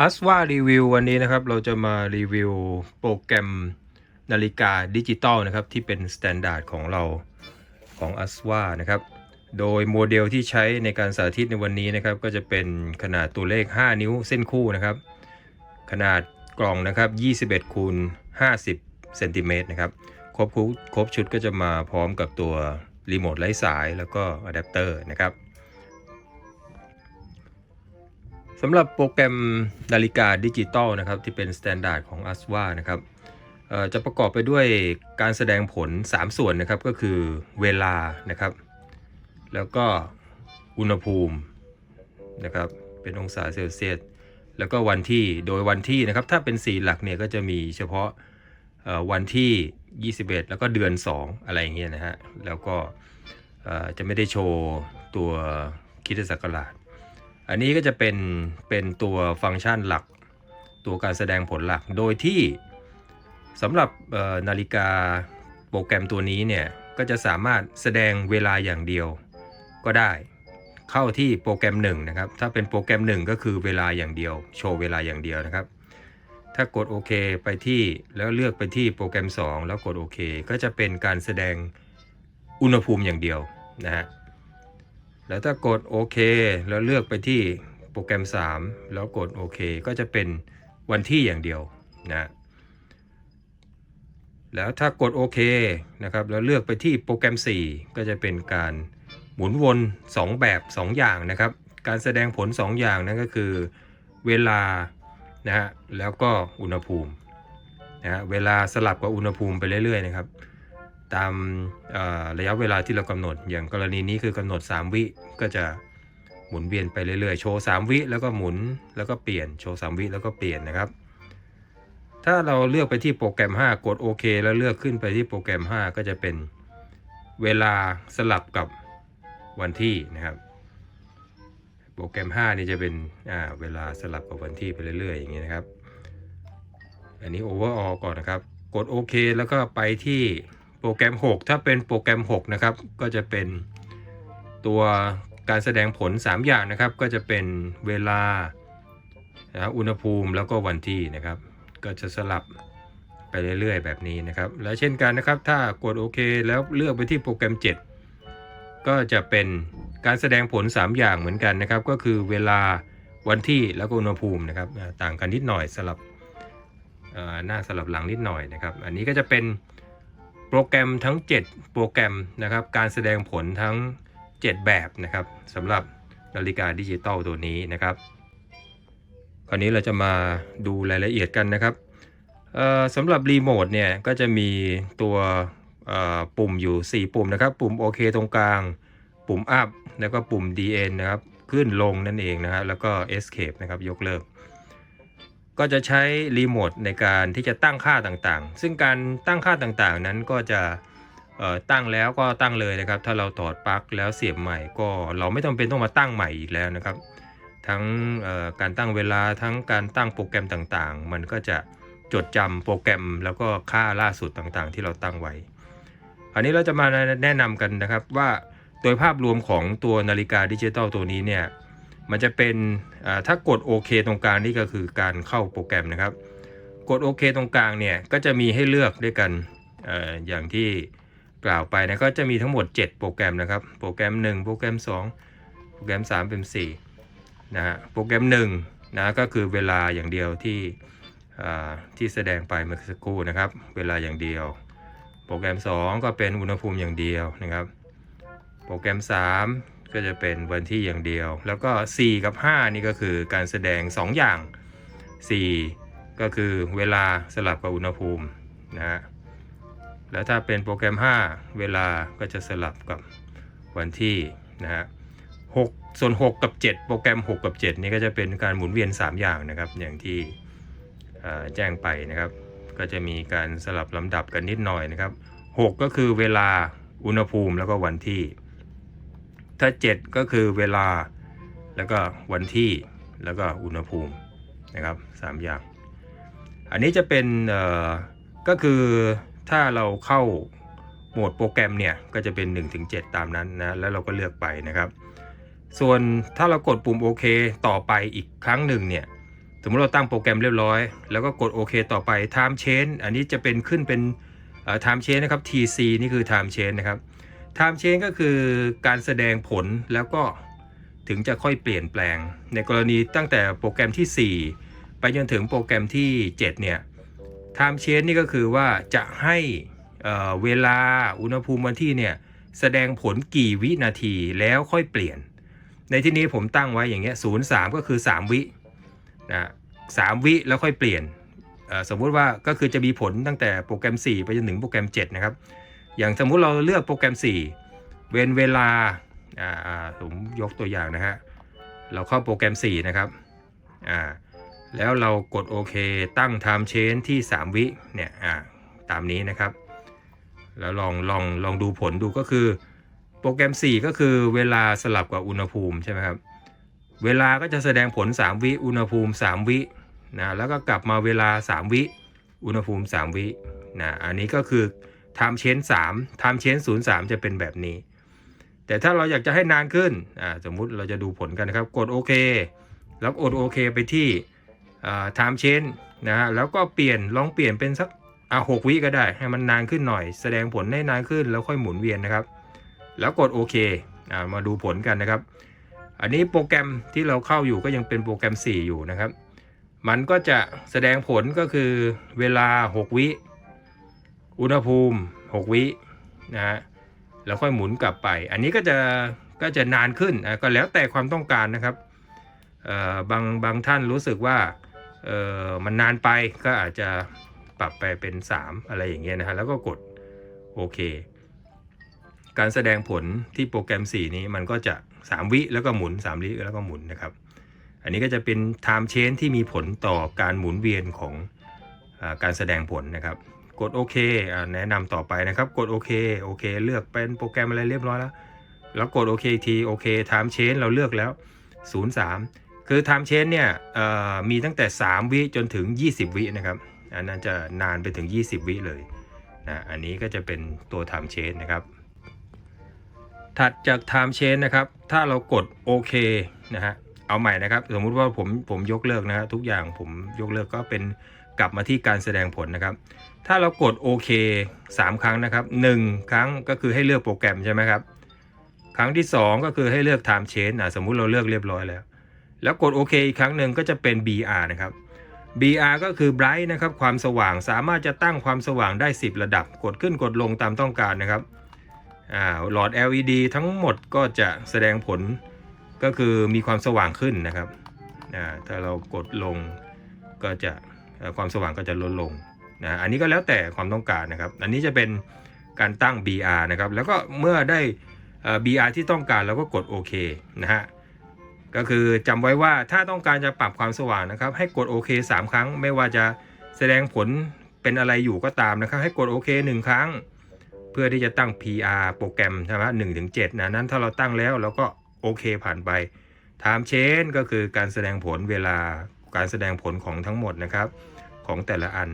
อัสว่ารีวิววันนี้นะครับ เราจะมารีวิวโปรแกรมนาฬิกาดิจิตอลนะครับ ที่เป็นสแตนดาร์ดของเราของอัสว่านะครับ โดยโมเดลที่ใช้ในการสาธิตในวันนี้นะครับ ก็จะเป็นขนาดตัวเลข 5 นิ้วเส้นคู่นะครับ ขนาดกล่องนะครับ 21คูณ50เซนติเมตรนะครับครบคุครบชุดก็จะมาพร้อมกับตัวรีโมทไร้สายแล้วก็อะแดปเตอร์นะครับ สำหรับโปรแกรมนาฬิกาดิจิตอลนะครับที่เป็นสแตนดาร์ดของ ASWA นะครับจะประกอบไปด้วยการแสดงผล 3 ส่วนนะครับก็คือเวลานะครับ แล้วก็อุณหภูมินะครับเป็นองศาเซลเซียสแล้วก็วันที่โดยวันที่นะครับถ้าเป็นสีหลักเนี่ยก็จะมีเฉพาะวันที่ 21 แล้วก็เดือน 2 อะไรอย่างเงี้ยนะฮะแล้วก็จะไม่ได้โชว์ตัวคิดศักราช อันนี้ก็จะเป็นเป็นตัวฟังก์ชันหลัก ตัวการแสดงผลหลัก โดยที่สำหรับนาฬิกาโปรแกรมตัวนี้เนี่ยก็จะสามารถแสดงเวลาอย่างเดียวก็ได้ เข้าที่โปรแกรม1นะครับถ้าเป็นโปรแกรม 1 ก็คือเวลาอย่างเดียว โชว์เวลาอย่างเดียวนะครับ ถ้ากดโอเคไปที่แล้วเลือกไปที่โปรแกรม 2 แล้วกดโอเคก็จะเป็นการแสดงอุณหภูมิอย่างเดียวนะฮะ แล้วถ้ากดโอเคแล้วเลือกไปที่โปรแกรม 3 แล้วกดโอเคก็จะเป็นวันที่อย่างเดียวนะแล้วถ้ากดโอเคนะครับแล้วเลือกไปที่โปรแกรม 4 ก็จะเป็นการหมุนวน 2 แบบ 2 อย่างนะครับ การแสดงผล 2 อย่างนั่นก็คือเวลานะฮะแล้วก็อุณหภูมินะฮะเวลาสลับกับอุณหภูมิไปเรื่อยๆนะครับ ตามระยะเวลาที่เรากำหนด อย่างกรณีนี้คือกำหนด 3 วิก็จะหมุนเวียนไปเรื่อยๆ โชว์ 3 วิแล้วก็หมุนแล้วก็เปลี่ยนโชว์ 3 วิแล้วก็เปลี่ยนนะครับ ถ้าเราเลือกไปที่โปรแกรม 5 กดโอเคแล้วเลือกขึ้นไปที่โปรแกรม 5 ก็จะเป็นเวลาสลับกับวันที่นะครับ โปรแกรม 5 นี่จะเป็นเวลาสลับกับวันที่ไปเรื่อยๆ อย่างนี้นะครับ อันนี้ overall ก่อนนะครับ กดโอเคแล้วก็ไปที่ โปรแกรม 6 ถ้าเป็นโปรแกรม 6 นะครับ ก็จะเป็นตัวการแสดงผล 3 อย่างนะครับ ก็จะเป็นเวลาอุณหภูมิแล้วก็วันที่นะครับ ก็จะสลับไปเรื่อยๆ แบบนี้นะครับ และเช่นกันนะครับ ถ้ากดโอเคแล้วเลือกไปที่โปรแกรม 7 ก็จะเป็นการแสดงผล 3 อย่างเหมือนกันนะครับ ก็คือเวลาวันที่แล้วก็อุณหภูมินะครับ ต่างกันนิดหน่อยสลับหน้าสลับหลังนิดหน่อยนะครับ อันนี้ก็จะเป็น รแกรมทั้ง 7 โปรแกรมนะครับ การแสดงผลทั้ง 7 แบบนะครับสำหรับนาฬิกาดิจิตอลตัวนี้นะครับ คราวนี้เราจะมาดูรายละเอียดกันนะครับเอ่อสำหรับรีโมทเนี่ยก็จะมีตัวเอ่อปุ่มอยู่ 4 ปุ่มนะครับ ปุ่มโอเคตรงกลาง ปุ่ม up แล้วก็ปุ่ม DN นะครับ ขึ้นลงนั่นเองนะครับแล้วก็ escape นะครับยกเลิก ก็จะใช้รีโมทในการที่จะตั้งค่าต่างๆ ซึ่งการตั้งค่าต่างๆ นั้นก็จะตั้งแล้วก็ตั้งเลยนะครับ ถ้าเราถอดปลั๊กแล้วเสียบใหม่ก็เราไม่ต้องเป็นต้องมาตั้งใหม่อีกแล้วนะครับ ทั้งการตั้งเวลาทั้งการตั้งโปรแกรมต่างๆ มันก็จะจดจำโปรแกรมแล้วก็ค่าล่าสุดต่างๆ ที่เราตั้งไว้ อันนี้เราจะมาแนะนำกันนะครับว่าโดยภาพรวมของตัวนาฬิกาดิจิตอลตัวนี้เนี่ย มันจะเป็นถ้ากดโอเคตรงกลางนี่ก็คือการเข้าโปรแกรมนะครับ กดโอเคตรงกลางเนี่ยก็จะมีให้เลือกด้วยกันออย่างที่กล่าวไปนะก็จะมีทั้งหมด 7 โปรแกรมนะครับ โปรแกรม 1 โปรแกรม 2 โปรแกรม 3 เป็น4นะฮะโปรแกรม1นะก็คือเวลาอย่างเดียวที่ที่แสดงไปเมื่อสักครู่นะครับ เวลาอย่างเดียว โปรแกรม 2 ก็เป็นอุณหภูมิอย่างเดียวนะครับ โปรแกรม 3 ก็จะเป็นวันที่อย่างเดียว แล้วก็ 4 กับ 5 นี่ก็คือการแสดง 2 อย่าง 4 ก็คือเวลาสลับกับอุณหภูมินะฮะแล้วถ้าเป็นโปรแกรม 5 เวลาก็จะสลับกับวันที่นะฮะ6ส่วน 6 กับ 7 โปรแกรม 6 กับ 7 นี่ก็จะเป็นการหมุนเวียน 3 อย่างนะครับ อย่างที่แจ้งไปนะครับ ก็จะมีการสลับลำดับกันนิดหน่อยนะครับ 6 ก็คือเวลาอุณหภูมิแล้วก็วันที่ ถ้า 7 ก็คือเวลาแล้วก็วันที่แล้วก็อุณหภูมินะครับสามอย่าง อันนี้จะเป็นก็คือถ้าเราเข้าโหมดโปรแกรมเนี่ยก็จะเป็น1-7 ตามนั้นนะแล้วเราก็เลือกไปนะครับ ส่วนถ้าเรากดปุ่มโอเคต่อไปอีกครั้งหนึ่งเนี่ยสมมติเราตั้งโปรแกรมเรียบร้อย แล้วก็กดโอเคต่อไป time change อันนี้จะเป็นขึ้นเป็น time change นะครับ TC นี่คือ time change นะครับ time change ก็คือการแสดงผลแล้วก็ถึงจะค่อยเปลี่ยนแปลง ในกรณีตั้งแต่โปรแกรมที่ 4 ไปจนถึงโปรแกรมที่ 7 เนี่ย time change นี่ก็คือว่าจะให้เอ่อเวลาอุณหภูมิวันที่เนี่ยแสดงผลกี่วินาทีแล้วค่อยเปลี่ยน ในที่นี้ผมตั้งไว้อย่างเงี้ยศูนย์สามก็คือ 3 วินะสามวิแล้วค่อยเปลี่ยน สมมุติว่าก็คือจะมีผลตั้งแต่โปรแกรม 4 ไปจนถึงโปรแกรม 7 นะครับ อย่างสมมุติเราเลือกโปรแกรม 4 เว้นเวลาอ่าอ่าผมยกตัวอย่างนะฮะ เราเข้าโปรแกรม 4 นะครับ อ่า แล้วเรากดโอเค ตั้ง time change ที่ 3 วิเนี่ย อ่า ตามนี้นะครับ แล้วลองลองลองดูผลดูก็คือ โปรแกรม 4 ก็คือเวลาสลับกับอุณหภูมิใช่ไหมครับ เวลาก็จะแสดงผล 3 วิ อุณหภูมิ 3 วินะ แล้วก็กลับมาเวลา 3 วิ อุณหภูมิ 3 วินะ อันนี้ก็คือ time change 3 time change 03จะเป็นแบบนี้ แต่ถ้าเราอยากจะให้นานขึ้นสมมุติเราจะดูผลกันนะครับ กดโอเคแล้วกดโอเคไปที่อ่า time change นะฮะแล้วก็เปลี่ยนลองเปลี่ยนเป็นสักอ่าหกวิก็ได้ให้มันนานขึ้นหน่อย แสดงผลให้นานขึ้นแล้วค่อยหมุนเวียนนะครับ แล้วกดโอเคอ่ามาดูผลกันนะครับ อันนี้โปรแกรมที่เราเข้าอยู่ก็ยังเป็นโปรแกรม 4 อยู่นะครับ มันก็จะแสดงผลก็คือเวลา 6 วิ อุณหภูมิ 6 วินะฮะแล้วค่อยหมุนกลับไป อันนี้ก็จะก็จะนานขึ้นอะก็แล้วแต่ความต้องการนะครับเอ่อบางบางท่านรู้สึกว่าเอ่อมันนานไปก็อาจจะปรับไปเป็น 3 อะไรอย่างเงี้ยนะฮะแล้วก็กดโอเค การแสดงผลที่โปรแกรม 4 นี้มันก็จะ 3 วิแล้วก็หมุน 3 วิแล้วก็หมุนนะครับ อันนี้ก็จะเป็น time chain ที่มีผลต่อการหมุนเวียนของอการแสดงผลนะครับ กดโอเคแนะนำต่อไปนะครับ กดโอเคโอเค เลือกเป็นโปรแกรมอะไรเรียบร้อยแล้ว แล้วกดโอเคทีโอเค time change เราเลือกแล้ว 03 คือ time change เนี่ยมีตั้งแต่ 3 วิจนถึง 20 วินะครับ อันนั้นจะนานไปถึง 20 วิเลยนะอันนี้ก็จะเป็นตัว time change นะครับ ถัดจาก time change นะครับ ถ้าเรากดโอเคนะฮะเอาใหม่นะครับ สมมุติว่าผมผมยกเลิกนะฮะทุกอย่างผมยกเลิกก็เป็น กลับมาที่การแสดงผลนะครับ ถ้าเรากดโอเค3ครั้งนะครับ1ครั้งก็คือให้เลือกโปรแกรมใช่ไหมครับ ครั้งที่ 2 ก็คือให้เลือก time change อะสมมุติเราเลือกเรียบร้อยแล้ว แล้วกดโอเคอีกครั้งหนึ่งก็จะเป็น BR นะครับ BR ก็คือ bright นะครับความสว่างสามารถจะตั้งความสว่างได้ 10 ระดับ กดขึ้นกดลงตามต้องการนะครับอ่าหลอด LED ทั้งหมดก็จะแสดงผลก็คือมีความสว่างขึ้นนะครับอ่าถ้าเรากดลงก็จะ ความสว่างก็จะลดลงนะอันนี้ก็แล้วแต่ความต้องการนะครับ อันนี้จะเป็นการตั้ง BR นะครับ แล้วก็เมื่อได้ BR ที่ต้องการเราก็กดโอเคนะฮะก็คือจำไว้ว่าถ้าต้องการจะปรับความสว่างนะครับ ให้กดโอเค3ครั้ง ไม่ว่าจะแสดงผลเป็นอะไรอยู่ก็ตามนะครับ ให้กดโอเค1ครั้ง เพื่อที่จะตั้ง PR โปรแกรมใช่ไหมหนึ่งถึงเจ็ดนะนั้นถ้าเราตั้งแล้วเราก็โอเคผ่านไป time change ก็คือการแสดงผลเวลาการแสดงผลของทั้งหมดนะครับ ของแต่ละอัน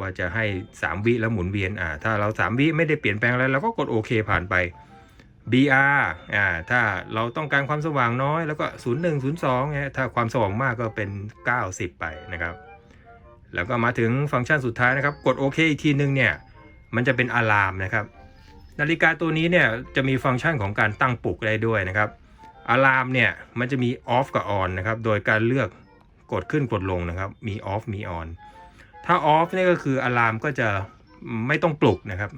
ว่าจะให้ 3 วิแล้วหมุนเวียนอ่าถ้าเรา 3 วิไม่ได้เปลี่ยนแปลงอะไรเราก็กดโอเคผ่านไป BR อ่าถ้าเราต้องการความสว่างน้อยแล้วก็ 01 02เนี่ยถ้าความสว่างมากก็เป็น 90 ไปนะครับ แล้วก็มาถึงฟังก์ชันสุดท้ายนะครับ กดโอเคอีกทีนึงเนี่ยมันจะเป็นอะลามนะครับนาฬิกาตัวนี้เนี่ยจะมีฟังก์ชันของการตั้งปลุกได้ด้วยนะครับอะลามเนี่ยมันจะมีออฟกับออนนะครับ โดยการเลือก กดขึ้นกดลงนะครับ มีออฟมีออนถ้าออฟนี่ก็คืออะลามก็จะไม่ต้องปลุกนะครับ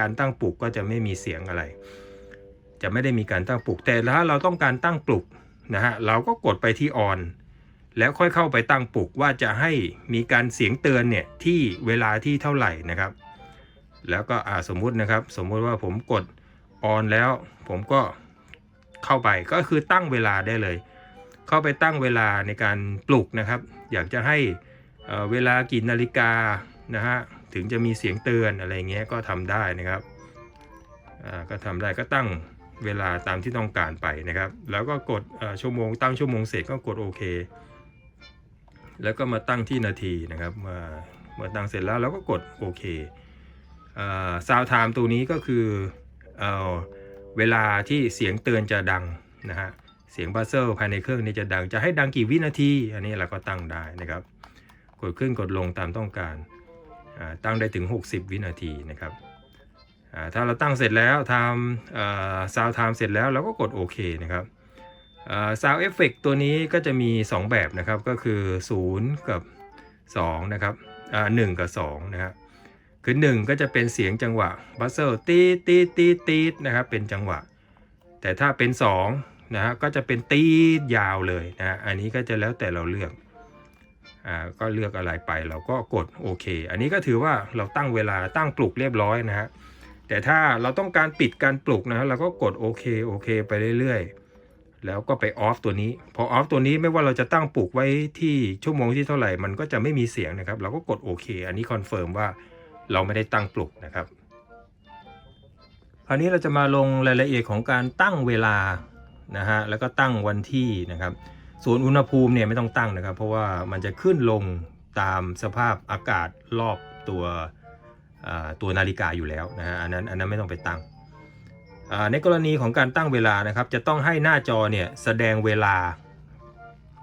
การตั้งปลุกก็จะไม่มีเสียงอะไร จะไม่ได้มีการตั้งปลุกแต่ถ้าเราต้องการตั้งปลุกนะฮะเราก็กดไปที่ออนแล้วค่อยเข้าไปตั้งปลุกว่าจะให้มีการเสียงเตือนเนี่ยที่เวลาที่เท่าไหร่นะครับ แล้วก็อ่าสมมุตินะครับ สมมุติว่าผมกดออนแล้ว ผมก็เข้าไปก็คือตั้งเวลาได้เลย เข้าไปตั้งเวลาในการปลุกนะครับ อยากจะให้เวลากี่นาฬิกานะฮะถึงจะมีเสียงเตือนอะไรเงี้ยก็ทำได้นะครับอ่าก็ทำได้ก็ตั้งเวลาตามที่ต้องการไปนะครับ แล้วก็กดชั่วโมงตั้งชั่วโมงเสร็จก็กดโอเค แล้วก็มาตั้งที่นาทีนะครับมื่อเมื่อตั้งเสร็จแล้วเราก็กดโอเคซาวไทม์ตัวนี้ก็คือเอ่อเวลาที่เสียงเตือนจะดังนะฮะ เสียงบัสเซอร์ภายในเครื่องนี้จะดังจะให้ดังกี่วินาที อันนี้เราก็ตั้งได้นะครับ กดขึ้นกดลงตามต้องการตั้งได้ถึง 60 วินาทีนะครับถ้าเราตั้งเสร็จแล้วทำซาวไทม์เสร็จแล้วเราก็กดโอเคนะครับซาวเอฟเฟกตัวนี้ก็จะมี 2 แบบนะครับก็คือ 0 กับ 2 นะครับอ่า1กับ2นะครับคือ 1 ก็จะเป็นเสียงจังหวะบัสเซอร์ตีตีตีตีนะครับเป็นจังหวะ แต่ถ้าเป็น 2 นะฮะก็จะเป็นตีดยาวเลยนะฮะอันนี้ก็จะแล้วแต่เราเลือกอ่าก็เลือกอะไรไปเราก็กดโอเค อันนี้ก็ถือว่าเราตั้งเวลาตั้งปลุกเรียบร้อยนะฮะแต่ถ้าเราต้องการปิดการปลุกนะฮะเราก็กดโอเคโอเคไปเรื่อยๆ แล้วก็ไปออฟตัวนี้พอออฟตัวนี้ไม่ว่าเราจะตั้งปลุกไว้ที่ชั่วโมงที่เท่าไหร่มันก็จะไม่มีเสียงนะครับ เราก็กดโอเค อันนี้คอนเฟิร์มว่าเราไม่ได้ตั้งปลุกนะครับ คราวนี้เราจะมาลงรายละเอียดของการตั้งเวลา นะฮะแล้วก็ตั้งวันที่นะครับส่วนอุณหภูมิเนี่ยไม่ต้องตั้งนะครับ เพราะว่ามันจะขึ้นลงตามสภาพอากาศรอบตัวตัวนาฬิกาอยู่แล้วนะฮะอันนั้นอันนั้นไม่ต้องไปตั้งในกรณีของการตั้งเวลานะครับ จะต้องให้หน้าจอเนี่ยแสดงเวลา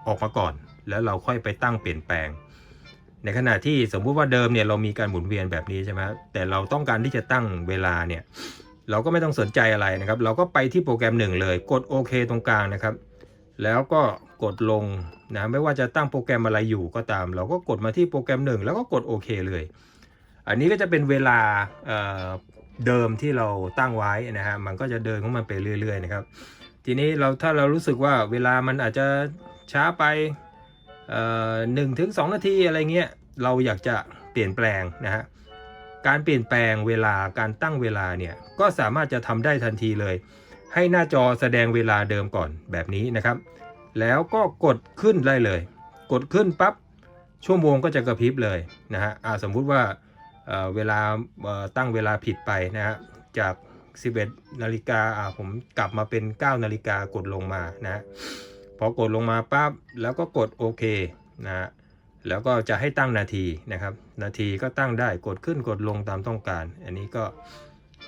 ออกมาก่อน แล้วเราค่อยไปตั้งเปลี่ยนแปลง ในขณะที่สมมุติว่าเดิมเนี่ยเรามีการหมุนเวียนแบบนี้ใช่ไหมแต่เราต้องการที่จะตั้งเวลาเนี่ย เราก็ไม่ต้องสนใจอะไรนะครับ เราก็ไปที่โปรแกรมหนึ่งเลย กดโอเคตรงกลางนะครับ แล้วก็กดลงนะไม่ว่าจะตั้งโปรแกรมอะไรอยู่ก็ตาม เราก็กดมาที่โปรแกรมหนึ่งแล้วก็กดโอเคเลย อันนี้ก็จะเป็นเวลาเเดิมที่เราตั้งไว้นะฮะมันก็จะเดินของมันไปเรื่อยๆนะครับ ทีนี้เราถ้าเรารู้สึกว่าเวลามันอาจจะช้าไปหนึ่งถึงสองนาทีอะไรเงี้ยเราอยากจะเปลี่ยนแปลงนะฮะ การเปลี่ยนแปลงเวลาการตั้งเวลาเนี่ยก็สามารถจะทำได้ทันทีเลย ให้หน้าจอแสดงเวลาเดิมก่อนแบบนี้นะครับ แล้วก็กดขึ้นได้เลย กดขึ้นปั๊บชั่วโมงก็จะกระพริบเลยนะฮะสมมุติว่าเเวลาตั้งเวลาผิดไปนะฮะจาก 11นาฬิกาผมกลับมาเป็น 9นาฬิกากดลงมานะพอกดลงมาปั๊บแล้วก็กดโอเคนะ แล้วก็จะให้ตั้งนาทีนะครับ นาทีก็ตั้งได้กดขึ้นกดลงตามต้องการ อันนี้ก็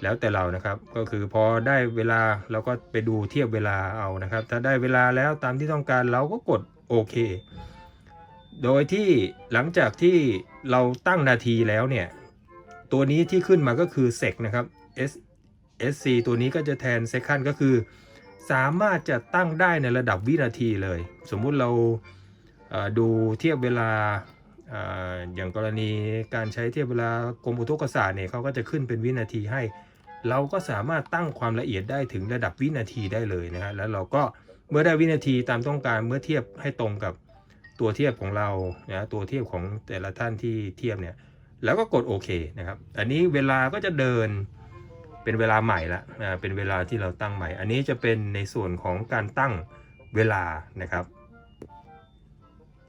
แล้วแต่เรานะครับ ก็คือพอได้เวลาเราก็ไปดูเทียบเวลาเอานะครับ ถ้าได้เวลาแล้วตามที่ต้องการเราก็กดโอเค โดยที่หลังจากที่เราตั้งนาทีแล้วเนี่ย ตัวนี้ที่ขึ้นมาก็คือ sec นะครับ S SC ตัวนี้ก็จะแทน second ก็คือ สามารถจะตั้งได้ในระดับวินาทีเลย สมมุติเรา ดูเทียบเวลาอย่างกรณีการใช้เทียบเวลากรมอุทกศาสตร์เนี่ยเขาก็จะขึ้นเป็นวินาทีให้ เราก็สามารถตั้งความละเอียดได้ถึงระดับวินาทีได้เลยนะฮะแล้วเราก็เมื่อได้วินาทีตามต้องการเมื่อเทียบให้ตรงกับตัวเทียบของเรานะตัวเทียบของแต่ละท่านที่เทียบเนี่ยแล้วก็กดโอเคนะครับ อันนี้เวลาก็จะเดินเป็นเวลาใหม่ละเป็นเวลาที่เราตั้งใหม่ อันนี้จะเป็นในส่วนของการตั้งเวลานะครับ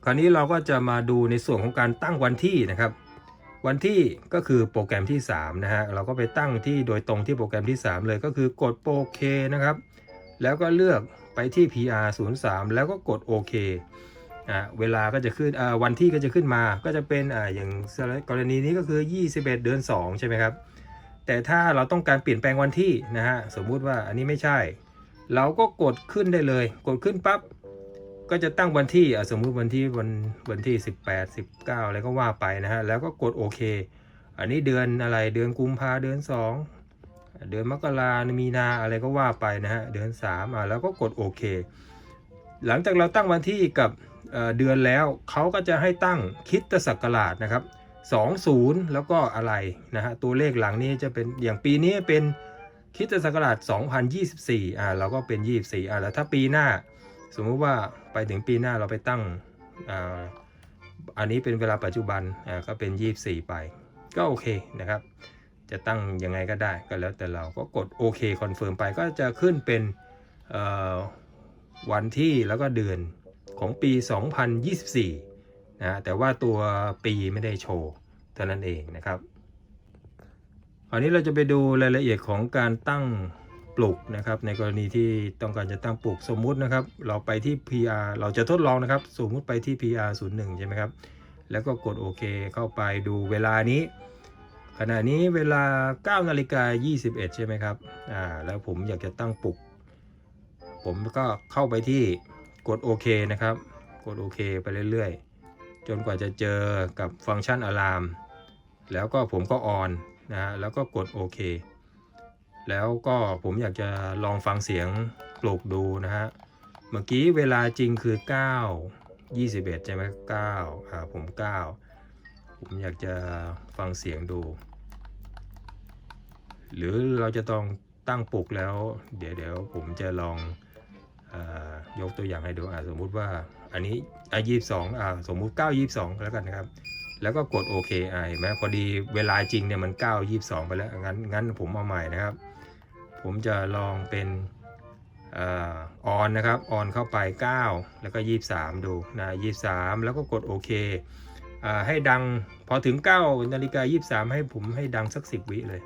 คราวนี้เราก็จะมาดูในส่วนของการตั้งวันที่นะครับ วันที่ก็คือโปรแกรมที่3นะฮะเราก็ไปตั้งที่โดยตรงที่โปรแกรมที่ 3 เลยก็คือกดโอเคนะครับ แล้วก็เลือกไปที่ PR 0 3แล้วก็กดโอเคอ่าเวลาก็จะขึ้นอ่าวันที่ก็จะขึ้นมาก็จะเป็นอ่าอย่างกรณีนี้ก็คือ 21 เดือน 2 ใช่ไหมครับ แต่ถ้าเราต้องการเปลี่ยนแปลงวันที่นะฮะสมมุติว่าอันนี้ไม่ใช่ เราก็กดขึ้นได้เลย กดขึ้นปั๊บ ก็จะตั้งวันที่สมมุติวันที่วันวันที่ 18 19 อะไรก็ว่าไปนะฮะ แล้วก็กดโอเค อันนี้เดือนอะไรเดือนกุมภาเดือน 2 เดือนมกรามีนาอะไรก็ว่าไปนะฮะ เดือน3อะแล้วก็กดโอเค หลังจากเราตั้งวันที่กับเเดือนแล้วเขาก็จะให้ตั้งคิดตศักราชนะครับ20 แล้วก็อะไรนะฮะตัวเลขหลังนี้จะเป็นอย่างปีนี้เป็นคริดตศักราช2024อ่าเราก็เป็น 24อ่าแล้วถ้าปีหน้า สมมุติว่าไปถึงปีหน้าเราไปตั้งอ,อันนี้เป็นเวลาปัจจุบันก็เป็น 24 ไป ก็โอเคนะครับ จะตั้งยังไงก็ได้ก็แล้วแต่เราก็กดโอเคคอนเฟิร์มไปก็จะขึ้นเป็นวันที่แล้วก็เดือนของปี 2024 นะฮะแต่ว่าตัวปีไม่ได้โชว์เท่านั้นเองนะครับคราวนี้เราจะไปดูรายละเอียดของการตั้ง ปลุกนะครับ ในกรณีที่ต้องการจะตั้งปลุกสมมุตินะครับ เราไปที่ PR เราจะทดลองนะครับ สมมุติไปที่ PR 01ใช่ไหมครับ แล้วก็กดโอเคเข้าไปดูเวลานี้ ขณะนี้เวลา9นาฬิกา21 ใช่ไหมครับอ่าแล้วผมอยากจะตั้งปลุก ผมก็เข้าไปที่กดโอเคนะครับ กดโอเคไปเรื่อยๆ จนกว่าจะเจอกับฟังก์ชันอะลาม แล้วก็ผมก็ออนนะฮะแล้วก็กดโอเค แล้วก็ผมอยากจะลองฟังเสียงปลุกดูนะฮะ เมื่อกี้เวลาจริงคือ 9 21 ใช่ไหม9อ่าผม 9 ผมอยากจะฟังเสียงดู หรือเราจะต้องตั้งปลุกแล้ว เดี๋ยวเดี๋ยวผมจะลองอยกตัวอย่างให้ดูอ่าสมมุติว่าอันนี้อะ22อ่าสมมุติ 9 22 แล้วกันนะครับ แล้วก็กดโอเคอ่าเห็นไหมพอดีเวลาจริงเนี่ยมัน 9 22 ไปแล้ว งั้นงั้นผมเอาใหม่นะครับ ผมจะลองเป็นออนนะครับ ออนเข้าไป 9 แล้วก็ 23 ดูนะ23 แล้วก็กดโอเคอให้ดังพอถึง9นาฬิกา23 ให้ผมให้ดังสัก 10 วิเลย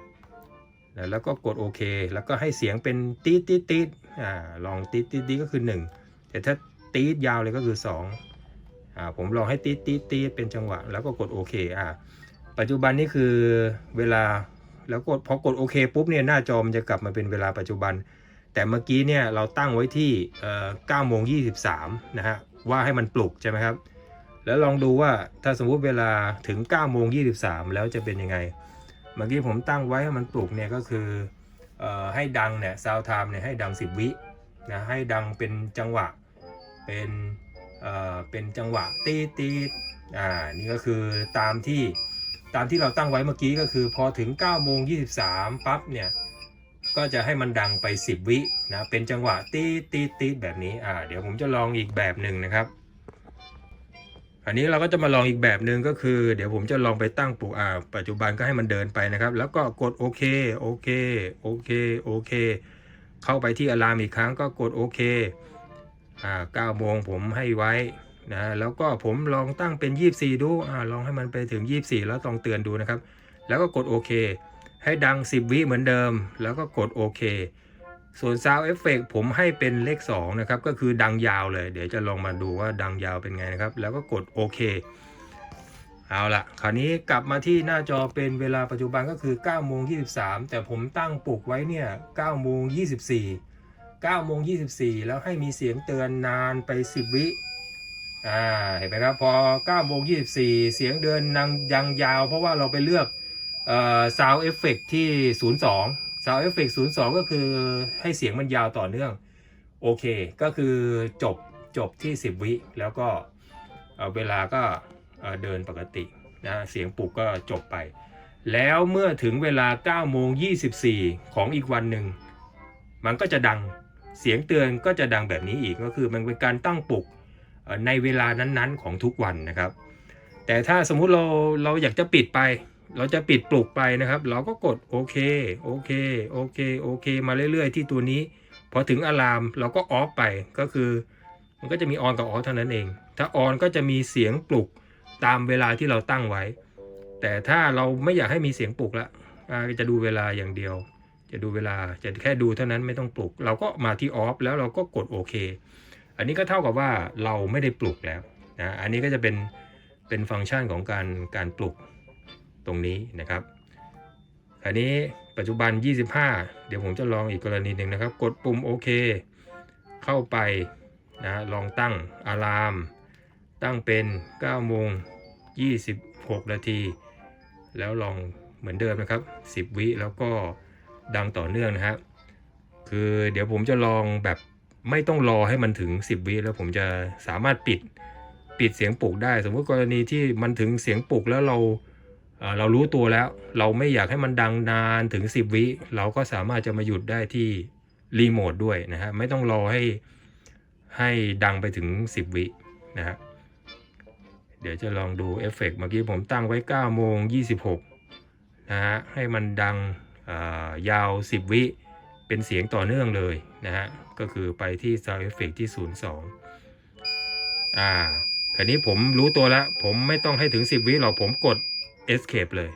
นะแล้วก็กดโอเค แล้วก็ให้เสียงเป็นตีดตีดตีดอ่าลองตีดตีดตีดก็คือ 1 แต่ถ้าตีดยาวเลยก็คือ2อ่าผมลองให้ตีดตีดตีดเป็นจังหวะ แล้วก็กดโอเคอ่าปัจจุบันนี่คือเวลา แล้วกดพอกดโอเคปุ๊บเนี่ยหน้าจอมันจะกลับมาเป็นเวลาปัจจุบัน แต่เมื่อกี้เนี่ยเราตั้งไว้ที่เอ่อ9โมง23นะฮะว่าให้มันปลุกใช่ไหมครับ แล้วลองดูว่าถ้าสมมุติเวลาถึง9โมง23แล้วจะเป็นยังไง เมื่อกี้ผมตั้งไว้ให้มันปลุกเนี่ยก็คือเอ่อให้ดังเนี่ยซาวไทม์เนี่ยให้ดัง 10 วินะให้ดังเป็นจังหวะเป็นเอ่อเป็นจังหวะตีตีอ่านี่ก็คือตามที่ ตามที่เราตั้งไว้เมื่อกี้ก็คือพอถึง9โมง23ปั๊บเนี่ยก็จะให้มันดังไป 10 วินะเป็นจังหวะตีตีตีแบบนี้อ่าเดี๋ยวผมจะลองอีกแบบหนึ่งนะครับ อันนี้เราก็จะมาลองอีกแบบหนึ่งก็คือ เดี๋ยวผมจะลองไปตั้งปลุกอ่าปัจจุบันก็ให้มันเดินไปนะครับ แล้วก็กดโอเคโอเคโอเคโอเค เข้าไปที่อะลามอีกครั้งก็กดโอเคอ่า9โมงผมให้ไว้ นะแล้วก็ผมลองตั้งเป็น 24 ดูอ่าลองให้มันไปถึง 24 แล้วต้องเตือนดูนะครับ แล้วก็กดโอเค ให้ดัง 10 วิเหมือนเดิม แล้วก็กดโอเค ส่วน Sound Effect ผมให้เป็นเลข 2 นะครับ ก็คือดังยาวเลย เดี๋ยวจะลองมาดูว่าดังยาวเป็นไงนะครับ แล้วก็กดโอเคเอาละคราวนี้กลับมาที่หน้าจอเป็นเวลาปัจจุบันก็คือ9โมง23 แต่ผมตั้งปลุกไว้เนี่ย9โมง24 9โมง24 แล้วให้มีเสียงเตือนนานไป 10 วิ อ่าเห็นไหมครับพอ9โมง24เสียงเดินนังยังยาว เพราะว่าเราไปเลือกเอ่อ sound effect ที่ 02 sound effect 02 ก็คือให้เสียงมันยาวต่อเนื่อง โอเค ก็คือจบจบที่ 10 วิแล้วก็เเวลาก็เอ่อเดินปกตินะเสียงปลุกก็จบไป แล้วเมื่อถึงเวลา9โมง24 ของอีกวันหนึ่ง มันก็จะดังเสียงเตือนก็จะดังแบบนี้อีกก็คือมันเป็นการตั้งปลุก ในเวลานั้นๆ ของทุกวันนะครับ แต่ถ้าสมมุติเราเราอยากจะปิดไป เราจะปิดปลุกไปนะครับ เราก็กดโอเคโอเคโอเคโอเค มาเรื่อยๆ ที่ตัวนี้ พอถึงอะลามเราก็ออฟไปก็คือ มันก็จะมีออนกับออฟเท่านั้นเอง ถ้าออนก็จะมีเสียงปลุกตามเวลาที่เราตั้งไว้ แต่ถ้าเราไม่อยากให้มีเสียงปลุกละจะดูเวลาอย่างเดียว จะดูเวลาจะแค่ดูเท่านั้นไม่ต้องปลุก เราก็มาที่ออฟแล้วเราก็กดโอเค อันนี้ก็เท่ากับว่าเราไม่ได้ปลุกแล้วนะอันนี้ก็จะเป็นเป็นฟังก์ชันของการการปลุกตรงนี้นะครับอันนี้ปัจจุบัน 25 เดี๋ยวผมจะลองอีกกรณีหนึ่งนะครับ กดปุ่มโอเคเข้าไปนะลองตั้งอะลาม ตั้งเป็น9โมง26 นาที แล้วลองเหมือนเดิมนะครับ 10 วิแล้วก็ดังต่อเนื่องนะครับคือเดี๋ยวผมจะลองแบบ ไม่ต้องรอให้มันถึง 10 วิแล้วผมจะสามารถปิดปิดเสียงปลุกได้ สมมติกรณีที่มันถึงเสียงปลุกแล้วเราเรารู้ตัวแล้ว เราไม่อยากให้มันดังนานถึง 10 วิ เราก็สามารถจะมาหยุดได้ที่รีโมทด้วยนะฮะไม่ต้องรอให้ให้ดังไปถึง 10 วินะฮะเดี๋ยวจะลองดูเอฟเฟกต์เมื่อกี้ผมตั้งไว้9โมง26นะฮะให้มันดังยาว 10 วิ เป็นเสียงต่อเนื่องเลยนะฮะ ก็คือไปที่ Sound Effect ที่ 02 อ่าอันนี้ผมรู้ตัวแล้ว ผมไม่ต้องให้ถึง 10 วิหรอกผมกด Escape เลย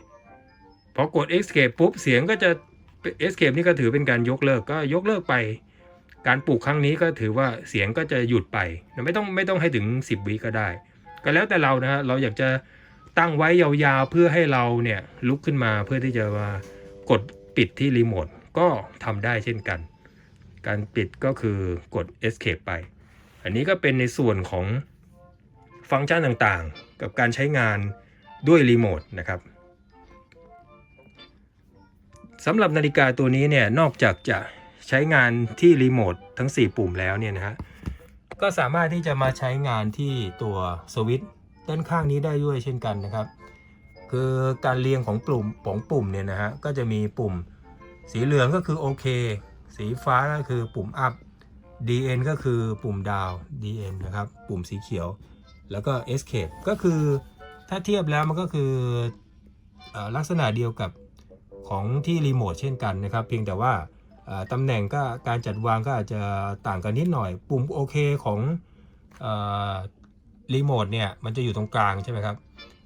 พอกด Escape ปุ๊บ เสียงก็จะ Escape นี่ก็ถือเป็นการยกเลิกก็ยกเลิกไป การปลูกครั้งนี้ก็ถือว่าเสียงก็จะหยุดไป ไม่ต้องไม่ต้องให้ถึง 10 วิก็ได้ ก็แล้วแต่เรานะฮะ เราอยากจะตั้งไว้ยาวๆ เพื่อให้เราเนี่ยลุกขึ้นมาเพื่อที่จะมากดปิดที่รีโมท ก็ทำได้เช่นกัน การปิดก็คือกด escape ไป อันนี้ก็เป็นในส่วนของฟังก์ชันต่างๆ กับการใช้งานด้วยรีโมทนะครับสำหรับนาฬิกาตัวนี้เนี่ยนอกจากจะใช้งานที่รีโมททั้ง 4 ปุ่มแล้วเนี่ยนะฮะก็สามารถที่จะมาใช้งานที่ตัวสวิตช์ด้านข้างนี้ได้ด้วยเช่นกันนะครับ คือการเรียงของปุ่มของปุ่มเนี่ยนะฮะก็จะมีปุ่ม สีเหลืองก็คือโอเค สีฟ้าก็คือปุ่ม up DN ก็คือปุ่มดาว DN นะครับ ปุ่มสีเขียว แล้วก็ escape ก็คือถ้าเทียบแล้วมันก็คืออลักษณะเดียวกับของที่รีโมทเช่นกันนะครับ เพียงแต่ว่าตำแหน่งก็การจัดวางก็อาจจะต่างกันนิดหน่อย ปุ่มโอเคของรีโมทเนี่ยมันจะอยู่ตรงกลางใช่ไหมครับ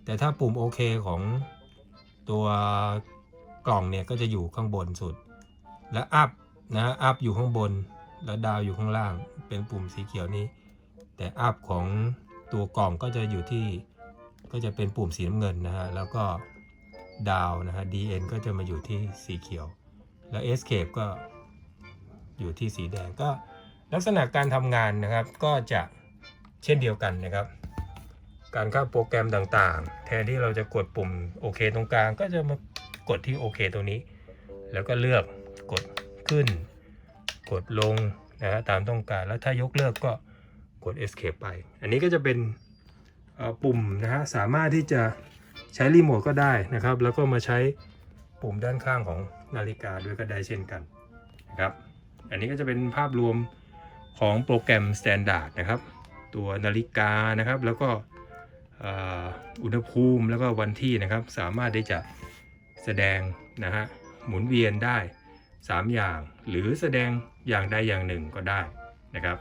แต่ถ้าปุ่มโอเคของตัว กล่องเนี่ยก็จะอยู่ข้างบนสุด และอัพนะอัพอยู่ข้างบน แล้วดาวอยู่ข้างล่าง เป็นปุ่มสีเขียวนี้ แต่อัพของตัวกล่องก็จะอยู่ที่ก็จะเป็นปุ่มสีน้ำเงินนะฮะแล้วก็ดาวนะฮะ DN ก็จะมาอยู่ที่สีเขียว แล้ว Escape ก็อยู่ที่สีแดงก็ลักษณะการทำงานนะครับก็จะเช่นเดียวกันนะครับ การเข้าโปรแกรมต่างๆ แทนที่เราจะกดปุ่มโอเคตรงกลางก็จะมา กดที่โอเคตรงนี้ แล้วก็เลือกกดขึ้น กดลงนะฮะตามต้องการแล้วถ้ายกเลิกก็กด escape ไป อันนี้ก็จะเป็นปุ่มนะฮะสามารถที่จะใช้รีโมทก็ได้นะครับ แล้วก็มาใช้ปุ่มด้านข้างของนาฬิกาด้วยก็ได้เช่นกันนะครับ อันนี้ก็จะเป็นภาพรวมของโปรแกรม Standard นะครับ ตัวนาฬิกานะครับ แล้วก็อุณหภูมิแล้วก็วันที่นะครับ สามารถที่จะ แสดงนะฮะหมุนเวียนได้ 3 อย่าง หรือแสดงอย่างใดอย่างหนึ่งก็ได้นะครับ